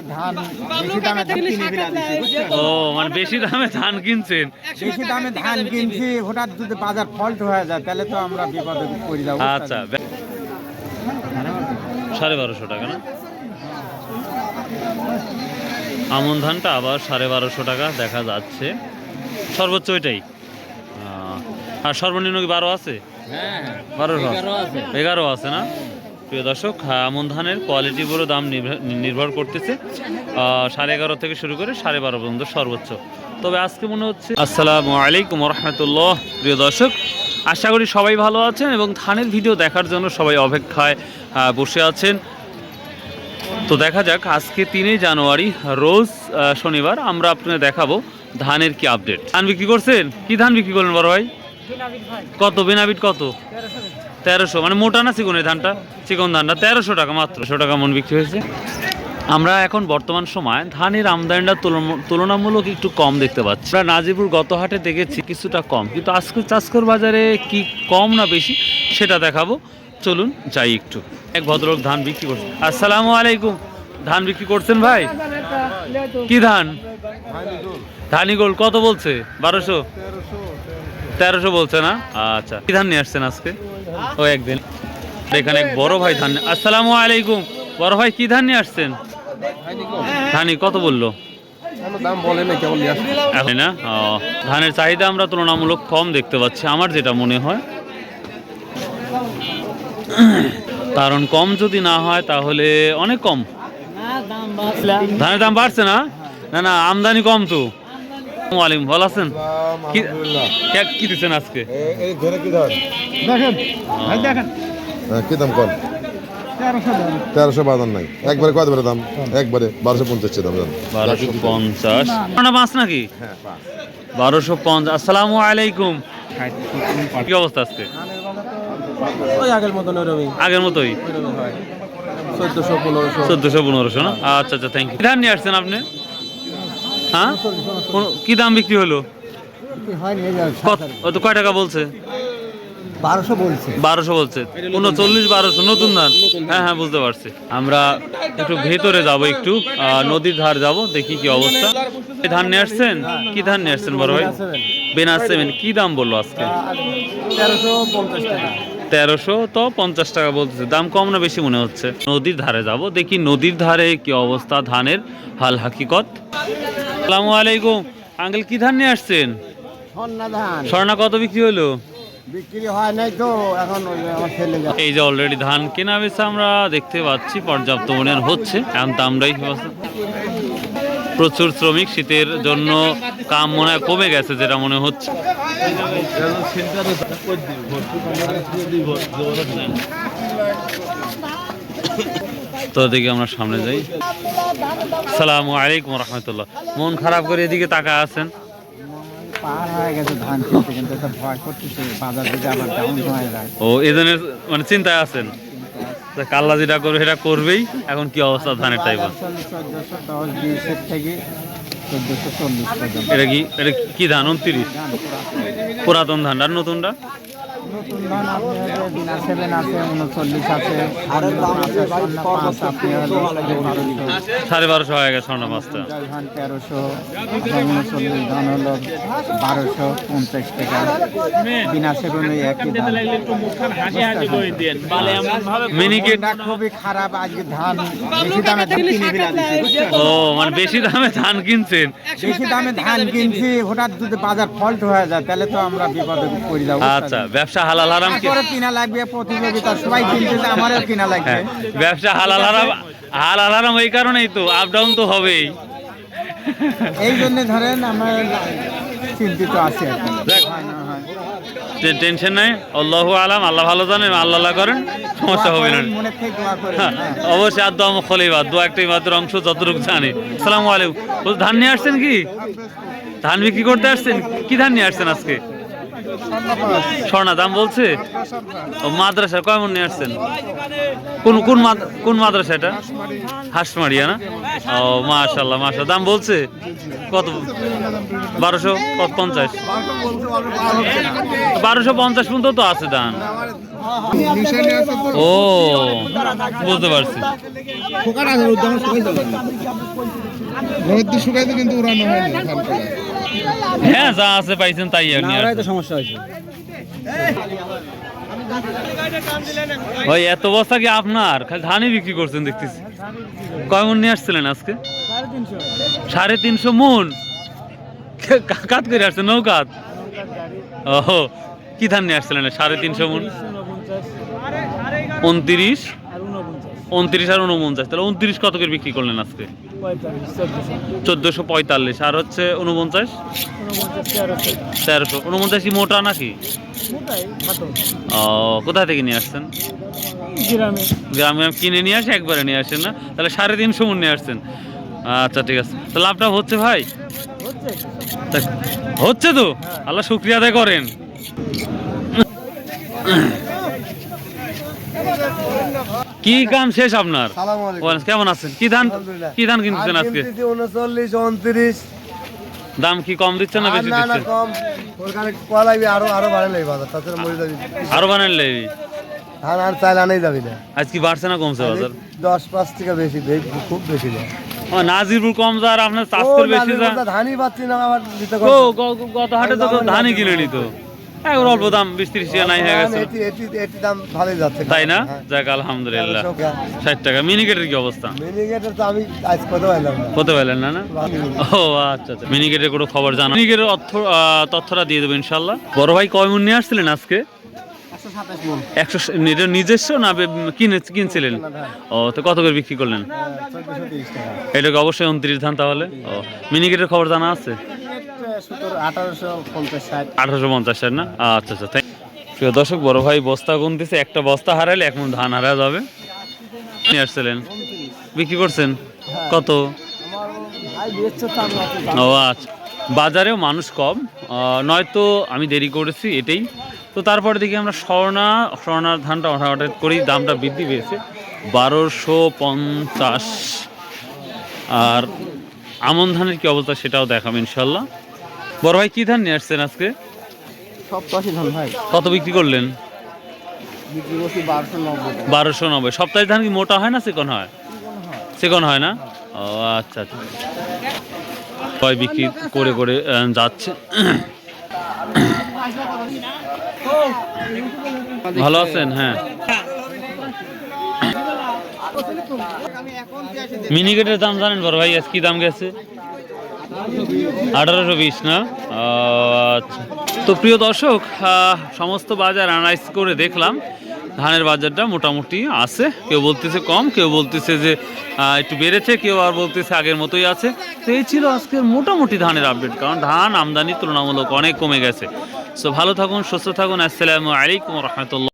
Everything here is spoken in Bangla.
আজকে ধান বেশি দামে ধান কিনে ফেলা ও মানে বেশি দামে ধান কিনছেন? বেশি দামে ধান কিনছি হঠাৎ যদি বাজার ফল্ট হয়ে যায় তাহলে তো আমরা বিপদে পড়ে যাব আচ্ছা সাড়ে বারোশো টাকা না? আমন ধানটা আবার সাড়ে বারোশো টাকা দেখা যাচ্ছে। সর্বোচ্চ ওইটাই? আর সর্বনিম্ন কি বারো আছে? বারো এগারো আছে না? প্রিয় দর্শক আমন ধানের কোয়ালিটির উপরও দাম নির্ভর- করতেছে। সাড়ে এগারো থেকে শুরু করে সাড়ে বারো পর্যন্ত সর্বোচ্চ। তবে আজকে মনে হচ্ছে আসসালামু আলাইকুম রহমতুল্লাহ প্রিয় দর্শক। আশা করি সবাই ভালো আছেন এবং ধানের ভিডিও দেখার জন্য সবাই অপেক্ষায় বসে আছেন। তো দেখা যাক আজকে তিনই জানুয়ারি রোজ শনিবার আমরা আপনাদের দেখাবো ধানের কি আপডেট ধান বিক্রি করছেন? কি ধান বিক্রি করলেন বড় ভাই? কত? বেনাবিট কত? তেরোশো মানে মোটা না চিকন এই ধানটা? চিকন ধানটা, তেরোশো টাকা মাত্র, শো টাকা মন বিক্রি হয়েছে। আমরা এখন বর্তমান সময় ধানের আমদানিটা তুলনামূলক একটু কম দেখতে পাচ্ছি। আমরা নাজিপুর গত হাটে দেখেছি কিছুটা কম, কিন্তু আজকে চাষকর বাজারে কি কম না বেশি, সেটা দেখাবো। চলুন যাই একটু। এক ভদ্রলোক ধান বিক্রি করছে। আসসালামু আলাইকুম। ধান বিক্রি করছেন ভাই? কি ধান? ধানি গোল কত বলছে? বারোশো? তেরোশো বলছে না? আচ্ছা কি ধান নিয়ে আসছেন আজকে? ও একদিন। এখানে এক বড় ভাই ধান আসসালামু আলাইকুম। বড় ভাই কি ধান নিয়ে আসছেন? ধানি কত বলল? না? ধানের চাহিদা আমরা তুলনামূলক কম দেখতে পাচ্ছি আমার যেটা মনে হয়। কারণ কম যদি না হয় তাহলে অনেক কম। ধানের দাম বাড়ছে না? না না আমদানি কম তো। আলিম ভালো আছেন? কি কে- কি দিচ্ছেন আজকে? এই ধরে কি দেখেন ভাই দেখেন। হ্যাঁ, কি দাম কল তেরোশো বাদাম নাই। একবারে কত দাম? একবারে বারোশো পঞ্চাশ দাম। বারোশো পঞ্চাশ। না পাঁচ নাকি? হ্যাঁ বারোশো পঞ্চাশ। আসসালামু আলাইকুম। কি অবস্থা আজকে? আগের মতন ওরকমই আগের মতোই? চোদ্দশো পনেরোশো। চোদ্দশো পনেরোশো না? আচ্ছা আচ্ছা থ্যাংক ইউ ধান নিয়ে আসছেন আপনি? হ্যাঁ? কি দাম বিক্রি হলো? হয় কত কয় টাকা বলছে? বারোশো বলছে। বারোশো বলছে। উনচল্লিশ বারোশো নতুন ধান। হ্যাঁ হ্যাঁ বুঝতে পারছি। আমরা একটু ভেতরে যাব একটু নদীর ধার যাব দেখি কি অবস্থা। ধান নিয়ে আসছেন? কি ধান নিয়ে আসছেন বড় ভাই? বেনার সেভেন কি দাম বলল আজকে? তেরোশো পঞ্চাশ টাকা। তেরোশো তো পঞ্চাশ টাকা বলতেছে। দাম কম না বেশি মনে হচ্ছে? নদীর ধারে যাব দেখি নদীর ধারে কি অবস্থা ধানের হাল হাকিকত। আসসালামু আলাইকুম। আঙ্কেল কি ধান নিয়ে আসছেন? ধান। স্বর্ণা কত বিক্রি হলো বিক্রি হয় নাই তো এখন এই যে অলরেডি ধান কেনা বেচা আমরা দেখতে পাচ্ছি পর্যাপ্ত মনে হচ্ছে এখন আমরাই প্রচুর শ্রমিক শীতের জন্য কাম মনে হয় কমে গেছে যেটা মনে হচ্ছে। তো দেখি আমরা সামনে যাই। সালামু আলাইকুম রহমতুল্লাহ। মন খারাপ করে এদিকে তাকা আছেন। পার হয়ে গেছে ধান কিনতে কিন্তু একটা ভয় করতেছে বাজার যদি আবার ডাউন হয়ে যায়। ও এই মানে চিন্তায় আছেন? কাল্লা যেটা করবে সেটা করবেই এখন কি অবস্থা ধানের টাইপ চোদ্দশো দশ বিশের থেকে চোদ্দশো চল্লিশ এটা কি এটা কি ধান উনত্রিশ? পুরাতন ধান আর নতুনটা? নতুন ধান আপনি হলে বিনা সেভেন আছে উনচল্লিশ আছে স্বর্ণ আছে স্বর্ণ পাঁচ আপনি সাড়ে বারোশো হয়ে গেছে স্বর্ণ পাঁচটা পঞ্চাশ ধান তেরোশো উনচল্লিশ ধান হলো বারোশো পঞ্চাশ টাকা বিনা সেভেন ওই একই ধান খুবই খারাপ আজকে ধান বেশি দামে ধান কিনে? ও মানে বেশি দামে ধান কিনছেন বেশি দামে ধান কিনছি হঠাৎ যদি বাজার ফল্ট হয়ে যায় তাহলে তো আমরা বিপদে পড়ে যাব আচ্ছা ব্যবসা হালাল হারাম কিনা লাগবে প্রতিযোগিতা সবাই কিনতেছে আমারও কিনা লাগবে। হ্যাঁ ব্যবসা হালাল হারাম হালাল হারাম এই কারণেই তো আপ ডাউন তো হবেই। এই জন্য ধরেন আমার চিন্তিত আছে। টেনশন নাই আল্লাহ আলাম আল্লাহ ভালো জানেন আল্লাহ করেন সমস্যা হবে না। হ্যাঁ। অবশ্যই আর দোয়া দোয়া একটাই মাত্র অংশ যতটুকু জানি। আসসালামু আলাইকুম। ধান নিয়ে আসছেন কি? ধান বিক্রি করতে আসছেন? কি ধান নিয়ে আসছেন আজকে? স্বর্ণা দাম বলছে? ও মাদ্রাসা কয় মন নিয়ে আসছেন? কোন কোন কোন মাদ্রাসা এটা? হাঁসমারিয়া না? ও মাশাল্লাহ মাশাল্লাহ দাম বলছে? কত? বারোশো পঞ্চাশ। বারোশো পঞ্চাশ পর্যন্ত তো আছে দাম। ও, বুঝতে পারছি। কিন্তু হ্যাঁ যা আছে পাইছেন তাই নিয়ে সমস্যা হয়েছে। ভাই এত বস্তা কি আপনার? খালি ধানই বিক্রি করছেন দেখতেছি। কয় মন নিয়ে আসছিলেন আজকে? সাড়ে তিনশো মন? কা- কাত করে আসছেন নৌকাত? ও কি ধান নিয়ে আসছিলেন? সাড়ে তিনশো মন? উনত্রিশ? উনত্রিশ আর উনপঞ্চাশ তাহলে উনত্রিশ কত করে বিক্রি করলেন আজকে? চোদ্দোশো পঁয়তাল্লিশ। আর হচ্ছে উনপঞ্চাশ তেরোশো। উনপঞ্চাশ কি মোটা নাকি? ও, কোথা থেকে নিয়ে আসছেন? গ্রামে। কিনে নিয়ে আসে, একবারে নিয়ে আসেন না? তাহলে সাড়ে তিনশো মন নিয়ে আসছেন। আচ্ছা ঠিক আছে। তো লাভটা হচ্ছে ভাই? হচ্ছে তো? আল্লাহ শুক্রিয়া আদায় করেন। কি কাম শেষ আপনার? কেমন আছেন? কি ধান কি ধান কিনছেন আজকে? উনচল্লিশ উনত্রিশ। দাম কি কম দিচ্ছেন না বেশি লাগবে আরও আরও বাড়ে লাগবে বাজার তাছাড়া মরে আরও বানান লেবি ধান আর চাল আনাই যাবি না। আজ কি বাড়ছে না কমছে বাজার? দশ পাঁচ বেশি খুব বেশি না ও, নাজিরপুর কম যা আর আপনার চাষের বেশি যা ধানই পাচ্ছি না আমার গত হাটে তো ধানই কিনে নিত এখন অল্প দাম বিশ ত্রিশ টাকা নাই হয়ে গেছে। এটি দাম ভালোই যাচ্ছে। তাই না? হ্যাঁ। যাক আলহামদুলিল্লাহ। ষাট টাকা। মিনিকেটের কি অবস্থা? মিনিকেটের তো আমি আজ কত পাইলাম? না হতে পারলেন না? না ও আচ্ছা আচ্ছা। মিনিকেটের কোনো খবর জানা? মিনিকেটের অর্থ তথ্যটা দিয়ে দেবো ইনশাল্লাহ বড় ভাই কয় মন নিয়ে আসছিলেন আজকে? একশো এটা নিজস্ব না কিনে কিনছিলেন? ও তো কত করে বিক্রি করলেন? এটাকে অবশ্যই উনত্রিশ ধান তাহলে? ও মিনিকেটের খবর জানা আছে? আঠারোশো পঞ্চাশ না? আচ্ছা আচ্ছা thank- প্রিয় দর্শক, বড় ভাই বস্তা গুনতেছে, একটা বস্তা হারাইলে এক মণ ধান হারা যাবে। নিয়ে আসছিলেন? বিক্রি করছেন? কত? ও আচ্ছা। বাজারেও মানুষ কম। নয়তো আমি দেরি করেছি এটাই। তো তারপরে দেখি আমরা স্বর্ণা, স্বর্ণার ধানটা হঠাৎ করেই দামটা বৃদ্ধি পেয়েছে। বারোশো পঞ্চাশ। আর আমন ধানের কি অবস্থা সেটাও দেখাবো ইনশাল্লাহ। বড় ভাই কি ধান নিয়ে আসছেন আজকে? সপ্তাশি ধান ভাই। কত বিক্রি করলেন? বারোশো নব্বই বারোশো নব্বই। সপ্তাহে ধান কি মোটা হয় না সেকন হয়? সেকন হয় না? ও আচ্ছা আচ্ছা। কয় বিক্রি করে করে যাচ্ছে? ভালো আছেন? হ্যাঁ। মিনিকেটের দাম জানেন বড় ভাই? আজ কি দাম গেছে? আঠারোশো বিশ, না? আচ্ছা। তো প্রিয় দর্শক সমস্ত বাজার অ্যানালাইজ করে দেখলাম। ধানের বাজারটা মোটামুটি আছে। কেউ বলতেছে কম, কেউ বলতেছে যে একটু বেড়েছে, কেউ আর বলতেছে আগের মতোই আছে। তো এই ছিল আজকের মোটামুটি ধানের আপডেট কারণ ধান আমদানি তুলনামূলক অনেক কমে গেছে। সো ভালো থাকুন, সুস্থ থাকুন, আসসালামু আলাইকুম রহমতুল্লাহ।